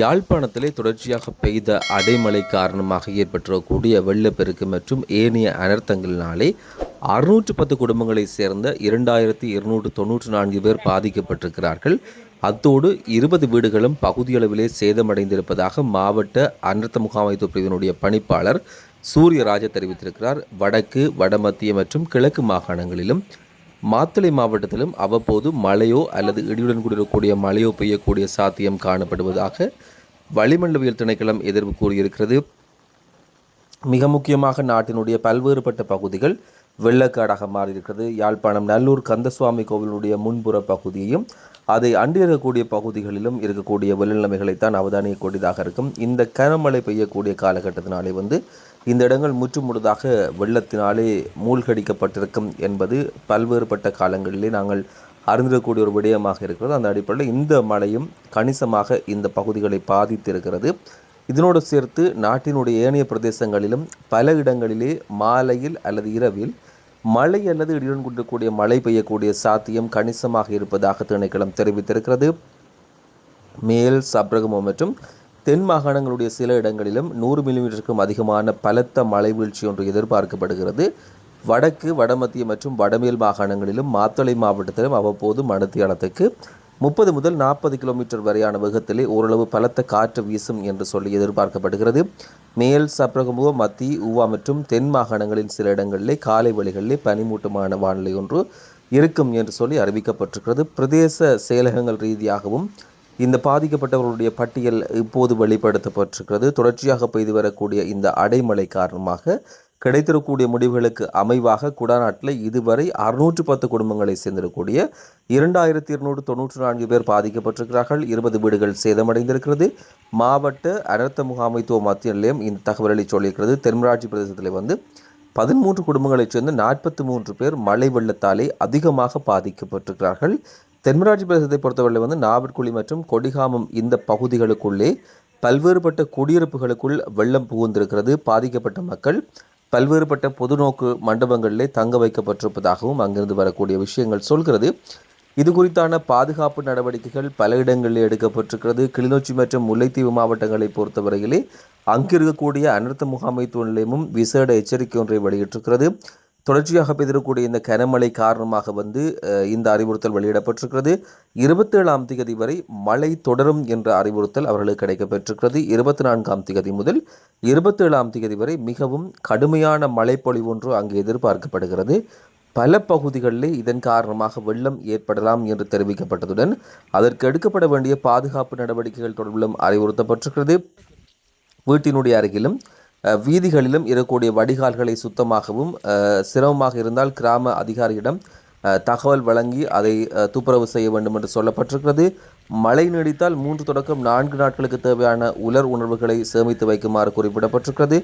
யாழ்ப்பாணத்திலே தொடர்ச்சியாக பெய்த அடைமழை காரணமாக ஏற்பட்டிருக்கக்கூடிய வெள்ளப்பெருக்கு மற்றும் ஏனைய அனர்த்தங்களினாலே அறுநூற்று பத்து குடும்பங்களைச் சேர்ந்த இரண்டாயிரத்தி இருநூற்று தொன்னூற்று நான்கு பேர் பாதிக்கப்பட்டிருக்கிறார்கள். அத்தோடு இருபது வீடுகளும் பகுதியளவிலே சேதமடைந்திருப்பதாக மாவட்ட அனர்த்த முகாமைத்துவ பிரிவினுடைய பணிப்பாளர் சூரியராஜ தெரிவித்திருக்கிறார். வடக்கு வடமத்திய மற்றும் கிழக்கு மாகாணங்களிலும் மாத்தளை மாவட்டத்திலும் அவ்வப்போது மழையோ அல்லது இடியுடன் கூடியிருக்கக்கூடிய மழையோ பெய்யக்கூடிய சாத்தியம் காணப்படுவதாக வளிமண்டலவியல் திணைக்களம் எதிர்ப்பு கூறியிருக்கிறது. மிக முக்கியமாக நாட்டினுடைய பல்வேறுபட்ட பகுதிகள் வெள்ளக்காடாக மாறியிருக்கிறது. யாழ்ப்பாணம் நல்லூர் கந்தசுவாமி கோவிலுடைய முன்புற பகுதியையும் அதை அண்டியிருக்கக்கூடிய பகுதிகளிலும் இருக்கக்கூடிய வெள்ளநிலைமைகளைத்தான் அவதானியக்கூடியதாக இருக்கும். இந்த கனமழை பெய்யக்கூடிய காலகட்டத்தினாலே வந்து இந்த இடங்கள் முற்றுமுழுதாக வெள்ளத்தினாலே மூழ்கடிக்கப்பட்டிருக்கும் என்பது பல்வேறுபட்ட காலங்களிலே நாங்கள் அறிந்திருக்கக்கூடிய ஒரு விடயமாக இருக்கிறது. அந்த அடிப்படையில் இந்த மழையும் கணிசமாக இந்த பகுதிகளை பாதித்திருக்கிறது. இதனோடு சேர்த்து நாட்டினுடைய ஏனைய பிரதேசங்களிலும் பல இடங்களிலே மாலையில் அல்லது இரவில் மழை அல்லது இடியுடன் கூட்டக்கூடிய மழை பெய்யக்கூடிய சாத்தியம் கணிசமாக இருப்பதாக திணைக்களம் தெரிவித்திருக்கிறது. மேல் சப்ரகமோ மற்றும் தென் மாகாணங்களுடைய சில இடங்களிலும் நூறு மில்லிமீட்டருக்கும் அதிகமான பலத்த மழை வீழ்ச்சி ஒன்று எதிர்பார்க்கப்படுகிறது. வடக்கு வடமத்திய மற்றும் வடமேல் மாகாணங்களிலும் மாத்தளை மாவட்டத்திலும் அவ்வப்போது மணத்தியாலத்துக்கு முப்பது முதல் நாற்பது கிலோமீட்டர் வரையான வேகத்திலே ஓரளவு பலத்த காற்று வீசும் என்று சொல்லி எதிர்பார்க்கப்படுகிறது. மேல் சப்ரகமுவ மத்தி ஊவா மற்றும் தென் மாகாணங்களின் சில இடங்களிலே காலை வழிகளிலே பனிமூட்டமான வானிலை ஒன்று இருக்கும் என்று சொல்லி அறிவிக்கப்பட்டிருக்கிறது. பிரதேச செயலகங்கள் ரீதியாகவும் இந்த பாதிக்கப்பட்டவர்களுடைய பட்டியல் இப்போது வெளிப்படுத்தப்பட்டிருக்கிறது. தொடர்ச்சியாக பெய்து வரக்கூடிய இந்த அடைமழை காரணமாக கிடைத்திருக்கக்கூடிய முடிவுகளுக்கு அமைவாக குடாநாட்டில் இதுவரை அறுநூற்று பத்து குடும்பங்களை சேர்ந்திருக்கக்கூடிய இரண்டாயிரத்தி இருநூற்று தொன்னூற்றி நான்கு பேர் பாதிக்கப்பட்டிருக்கிறார்கள். இருபது வீடுகள் சேதமடைந்திருக்கிறது. மாவட்ட அனர்த்த முகாமைத்துவ மத்திய நிலையம் இந்த தகவல்களை சொல்லியிருக்கிறது. தென்மராட்சி பிரதேசத்தில் வந்து பதிமூன்று குடும்பங்களைச் சேர்ந்து நாற்பத்தி மூன்று பேர் மழை வெள்ளத்தாலே அதிகமாக பாதிக்கப்பட்டிருக்கிறார்கள். தென்மராட்சி பிரதேசத்தை பொறுத்தவரை வந்து நாவற்குழி மற்றும் கொடிகாமம் இந்த பகுதிகளுக்குள்ளே பல்வேறுபட்ட குடியிருப்புகளுக்குள் வெள்ளம் புகுந்திருக்கிறது. பாதிக்கப்பட்ட மக்கள் பல்வேறுபட்ட பொதுநோக்கு மண்டபங்களிலே தங்க வைக்கப்பட்டிருப்பதாகவும் அங்கிருந்து வரக்கூடிய விஷயங்கள் சொல்கிறது. இது குறித்தான பாதுகாப்பு நடவடிக்கைகள் பல இடங்களில் எடுக்கப்பட்டிருக்கிறது. கிளிநொச்சி மற்றும் முல்லைத்தீவு மாவட்டங்களை பொறுத்தவரையிலே அங்கிருக்கக்கூடிய அனர்த்த முகாமைத்துவ நிலையமும் விசேட எச்சரிக்கை ஒன்றை வெளியிட்டிருக்கிறது. தொடர்ச்சியாக பெய்திருக்கக்கூடிய இந்த கனமழை காரணமாக வந்து இந்த அறிவுறுத்தல் வெளியிடப்பட்டிருக்கிறது. இருபத்தேழாம் தேதி வரை மழை தொடரும் என்ற அறிவுறுத்தல் அவர்களுக்கு கிடைக்கப்பெற்றிருக்கிறது. இருபத்தி நான்காம் திகதி முதல் இருபத்தேழாம் தேதி வரை மிகவும் கடுமையான மழைப்பொழிவு ஒன்று அங்கு எதிர்பார்க்கப்படுகிறது. பல பகுதிகளிலே இதன் காரணமாக வெள்ளம் ஏற்படலாம் என்று தெரிவிக்கப்பட்டதுடன் அதற்கு எடுக்கப்பட வேண்டிய பாதுகாப்பு நடவடிக்கைகள் தொடர்பிலும் அறிவுறுத்தப்பட்டிருக்கிறது. வீட்டினுடைய அருகிலும் வீதிகளிலும் இருக்கக்கூடிய வடிகால்களை சுத்தமாகவும் சிரமமாக இருந்தால் கிராம அதிகாரியிடம் தகவல் வழங்கி அதை துப்புரவு செய்ய வேண்டும் என்று சொல்லப்பட்டிருக்கிறது. மழை நீடித்தால் மூன்று தொடக்கம் நான்கு நாட்களுக்கு தேவையான உலர் உணர்வுகளை சேமித்து வைக்குமாறு குறிப்பிடப்பட்டிருக்கிறது.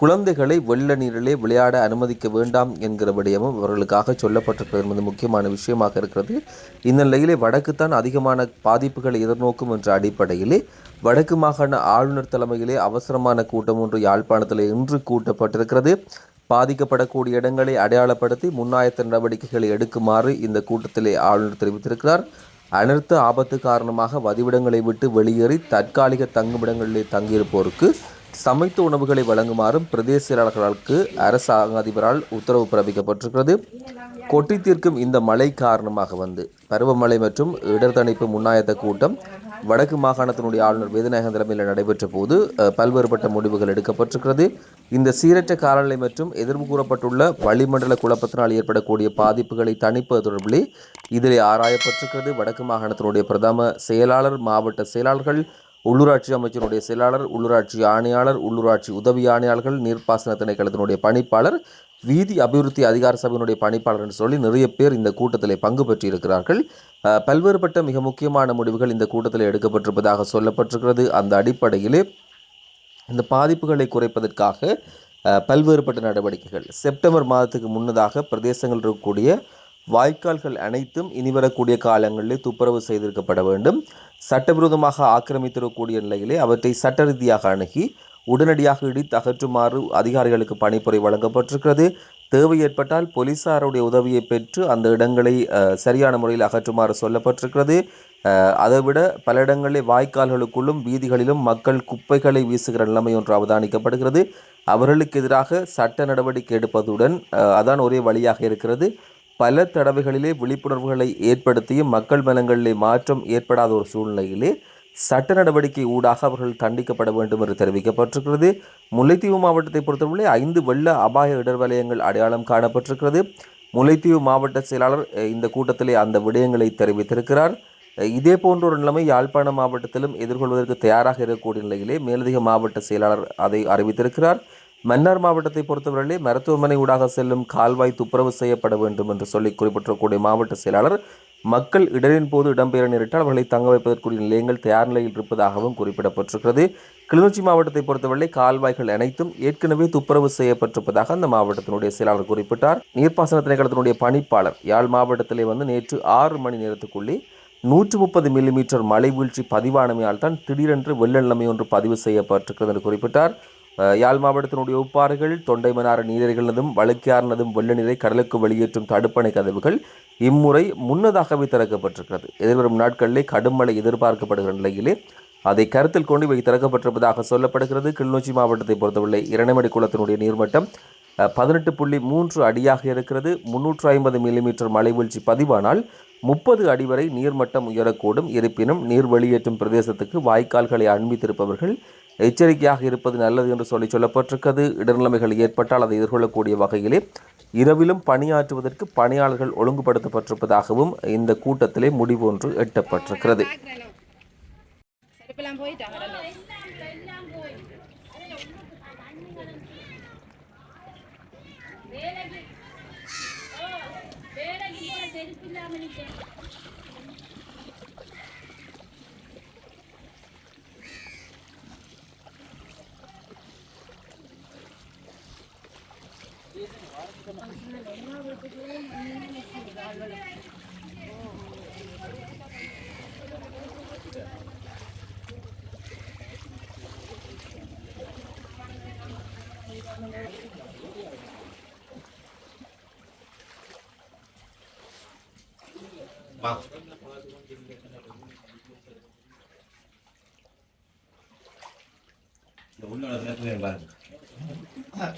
குழந்தைகளை வெள்ள நீரிலே விளையாட அனுமதிக்க வேண்டாம் என்கிற விடயமும் அவர்களுக்காக சொல்லப்பட்டிருக்கிறது என்பது முக்கியமான விஷயமாக இருக்கிறது. இந்த நிலையிலே வடக்குத்தான் அதிகமான பாதிப்புகளை எதிர்நோக்கும் என்ற அடிப்படையிலே வடக்கு மாகாண ஆளுநர் தலைமையிலே அவசரமான கூட்டம் ஒன்று யாழ்ப்பாணத்தில் இன்று கூட்டப்பட்டிருக்கிறது. பாதிக்கப்படக்கூடிய இடங்களை அடையாளப்படுத்தி முன்னாயத்த நடவடிக்கைகளை எடுக்குமாறு இந்த கூட்டத்திலே ஆளுநர் தெரிவித்திருக்கிறார். அனர்த்த ஆபத்து காரணமாக வதிவிடங்களை விட்டு வெளியேறி தற்காலிக தங்குமிடங்களிலே தங்கியிருப்போருக்கு சமைத்த உணவுகளை வழங்குமாறும் பிரதேச செயலாளர்களுக்கு அரசாங்க அதிபரால் உத்தரவு பிறப்பிக்கப்பட்டிருக்கிறது. கொட்டி தீர்க்கும் இந்த மழை காரணமாக வந்து பருவமழை மற்றும் இடர் தணிப்பு முன்னாயத்த கூட்டம் வடக்கு மாகாணத்தினுடைய ஆளுநர் வேதநாயகன் தலைமையில் நடைபெற்ற போது பல்வேறுபட்ட முடிவுகள் எடுக்கப்பட்டிருக்கிறது. இந்த சீரற்ற காலநிலை மற்றும் எதிர்ப்பு கூறப்பட்டுள்ள வளிமண்டல குழப்பத்தினால் ஏற்படக்கூடிய பாதிப்புகளை தணிப்பது தொடர்பிலே இதில் ஆராயப்பட்டிருக்கிறது. வடக்கு மாகாணத்தினுடைய பிரதம செயலாளர் மாவட்ட செயலாளர்கள் உள்ளூராட்சி அமைச்சருடைய செயலாளர் உள்ளூராட்சி ஆணையாளர் உள்ளூராட்சி உதவி ஆணையாளர்கள் நீர்ப்பாசன திணைக்களத்தினுடைய பணிப்பாளர் வீதி அபிவிருத்தி அதிகார சபையினுடைய பணிப்பாளர் என்று சொல்லி நிறைய பேர் இந்த கூட்டத்தில் பங்கு பெற்றிருக்கிறார்கள். பல்வேறுபட்ட மிக முக்கியமான முடிவுகள் இந்த கூட்டத்தில் எடுக்கப்பட்டிருப்பதாக சொல்லப்பட்டிருக்கிறது. அந்த அடிப்படையிலே இந்த பாதிப்புகளை குறைப்பதற்காக பல்வேறுபட்ட நடவடிக்கைகள். செப்டம்பர் மாதத்துக்கு முன்னதாக பிரதேசங்கள் இருக்கக்கூடிய வாய்க்கால்கள் அனைத்தும் இனி வரக்கூடிய காலங்களிலே துப்புரவு செய்திருக்கப்பட வேண்டும். சட்டவிரோதமாக ஆக்கிரமித்திருக்கக்கூடிய நிலையிலே அவற்றை சட்ட ரீதியாக அணுகி உடனடியாக இடித்து அகற்றுமாறு அதிகாரிகளுக்கு பணிப்புரை வழங்கப்பட்டிருக்கிறது. தேவை ஏற்பட்டால் போலீசாருடைய உதவியை பெற்று அந்த இடங்களை சரியான முறையில் அகற்றுமாறு சொல்லப்பட்டிருக்கிறது. அதைவிட பல இடங்களில் வாய்க்கால்களுக்குள்ளும் வீதிகளிலும் மக்கள் குப்பைகளை வீசுகிற நிலைமை ஒன்று அவதானிக்கப்படுகிறது. அவர்களுக்கு எதிராக சட்ட நடவடிக்கை எடுப்பதுடன் அதான் ஒரே வழியாக இருக்கிறது. பல தடவைகளிலே விழிப்புணர்வுகளை ஏற்படுத்தியும் மக்கள் மனங்களிலே மாற்றம் ஏற்படாத ஒரு சூழ்நிலையிலே சட்ட நடவடிக்கை ஊடாக அவர்கள் தண்டிக்கப்பட வேண்டும் என்று தெரிவிக்கப்பட்டிருக்கிறது. முல்லைத்தீவு மாவட்டத்தை பொறுத்தவரை ஐந்து வெள்ள அபாய இடர் வலயங்கள் அடையாளம் காணப்பட்டிருக்கிறது. முல்லைத்தீவு மாவட்ட செயலாளர் இந்த கூட்டத்திலே அந்த விடயங்களை தெரிவித்திருக்கிறார். இதே போன்ற ஒரு நிலைமை யாழ்ப்பாண மாவட்டத்திலும் எதிர்கொள்வதற்கு தயாராக இருக்கக்கூடிய நிலையிலே மேலதிக மாவட்ட செயலாளர் அதை அறிவித்திருக்கிறார். மன்னார் மாவட்டத்தை பொறுத்தவரையிலே மருத்துவமனை ஊடாக செல்லும் கால்வாய் துப்புரவு செய்யப்பட வேண்டும் என்று சொல்லி குறிப்பிட்டிருக்கக்கூடிய மாவட்ட செயலாளர் மக்கள் இடரின் போது இடம்பெயர நேரிட்டால் அவர்களை தங்க வைப்பதற்குரிய நிலையங்கள் தயார் நிலையில் இருப்பதாகவும் குறிப்பிடப்பட்டிருக்கிறது. கிளிநொச்சி மாவட்டத்தை பொறுத்தவரை கால்வாய்கள் அனைத்தும் ஏற்கனவே துப்புரவு செய்யப்பட்டிருப்பதாக அந்த மாவட்டத்தினுடைய செயலாளர் குறிப்பிட்டார். நீர்ப்பாசன திணைக்களத்தினுடைய பணிப்பாளர் யாழ் மாவட்டத்திலே வந்து நேற்று ஆறு மணி நேரத்துக்குள்ளே நூற்று முப்பது மில்லிமீட்டர் மழை வீழ்ச்சி பதிவானமையால் தான் திடீரென்று வெள்ள நிலைமை ஒன்று பதிவு செய்யப்பட்டிருக்கிறது என்று குறிப்பிட்டார். யாழ் மாவட்டத்தினுடைய உப்பாறுகள் தொண்டைமனார நீரறிகளதும் வழுக்கியார்னதும் வெள்ள நீரை கடலுக்கு வெளியேற்றும் தடுப்பணை கதவுகள் இம்முறை முன்னதாகவே திறக்கப்பட்டிருக்கிறது. எதிர்வரும் நாட்களிலே கடும் மழை எதிர்பார்க்கப்படுகிற நிலையிலே அதை கருத்தில் கொண்டு இவை திறக்கப்பட்டிருப்பதாக சொல்லப்படுகிறது. கிளிநொச்சி மாவட்டத்தை பொறுத்தவரை இரணைமடி குளத்தினுடைய நீர்மட்டம் பதினெட்டு புள்ளி மூன்று அடியாக இருக்கிறது. முன்னூற்று ஐம்பது மில்லிமீட்டர் மழை வீழ்ச்சி பதிவானால் முப்பது அடி வரை நீர்மட்டம் உயரக்கூடும். இருப்பினும் நீர் வெளியேற்றும் பிரதேசத்துக்கு வாய்க்கால்களை அண்மித்திருப்பவர்கள் எச்சரிக்கையாக இருப்பது நல்லது என்று சொல்லி சொல்லப்பட்டிருக்கிறது. இடர்நிலைமைகள் ஏற்பட்டால் அதை எதிர்கொள்ளக்கூடிய வகையிலே இரவிலும் பணியாற்றுவதற்கு பணியாளர்கள் ஒழுங்குபடுத்தப்பட்டிருப்பதாகவும் இந்த கூட்டத்திலே முடிவு ஒன்று எட்டப்பட்டிருக்கிறது. Vâng. Đúng là được quyền vâng. Dạ.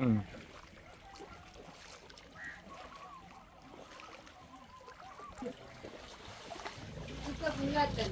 うん。Gracias.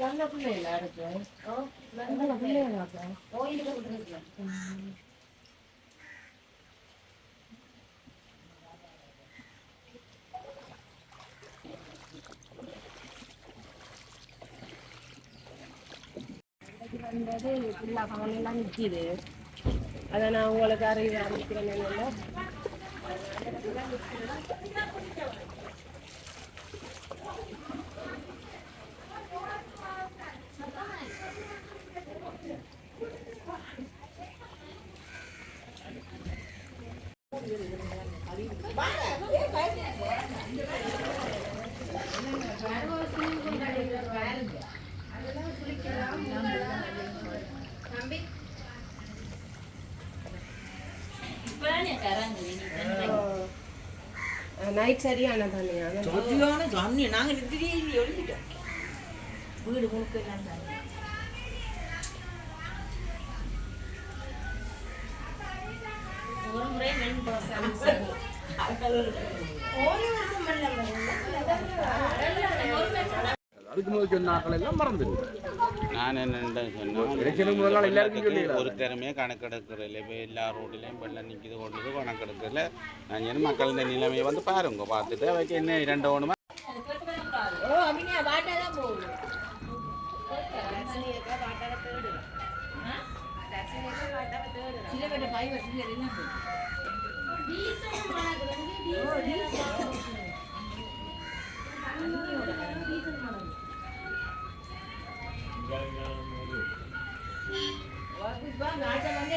양념 분명히 나야 돼. 어? 양념 분명히 나야 돼. 어, 이리 좀 들어줘. வந்தது ஃபுல்லா பகலெல்லாம் நிற்கிது அதை நான் உங்களுக்கு அறிவு அறிவிக்கிறேன் என்னென்ன Night சரியான தண்ணியா சரியான தண்ணி நாங்க நித்திரியே எழுதிட்டோம். வீடு முழுக்க எல்லாம் தண்ணி ஒரு முறை மென் இதுக்கு முதல் சொன்ன ஆக்கள் எல்லாம் மறந்துடுங்க நான் என்ன எல்லாருக்கும் சொன்னேன். ஒரு திறமையே கணக்கெடுக்கிறதில்ல இப்போ எல்லா ரோட்லையும் வெள்ளம் நிற்கிது கொண்டது கணக்கெடுக்கிறதுல நான் சொன்ன மக்கள் இந்த நிலைமையை வந்து பாருங்க பார்த்துட்டு அவைக்கு என்ன இரண்டு ஒன்றுமா ஓ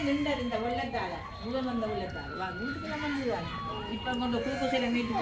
நின்றது இந்த வெள்ளத்தால. முதல் வந்த வெள்ளத்தால. வா வீட்டுக்கு வந்து இப்ப கொண்டு கூக்கு சில மீட்டு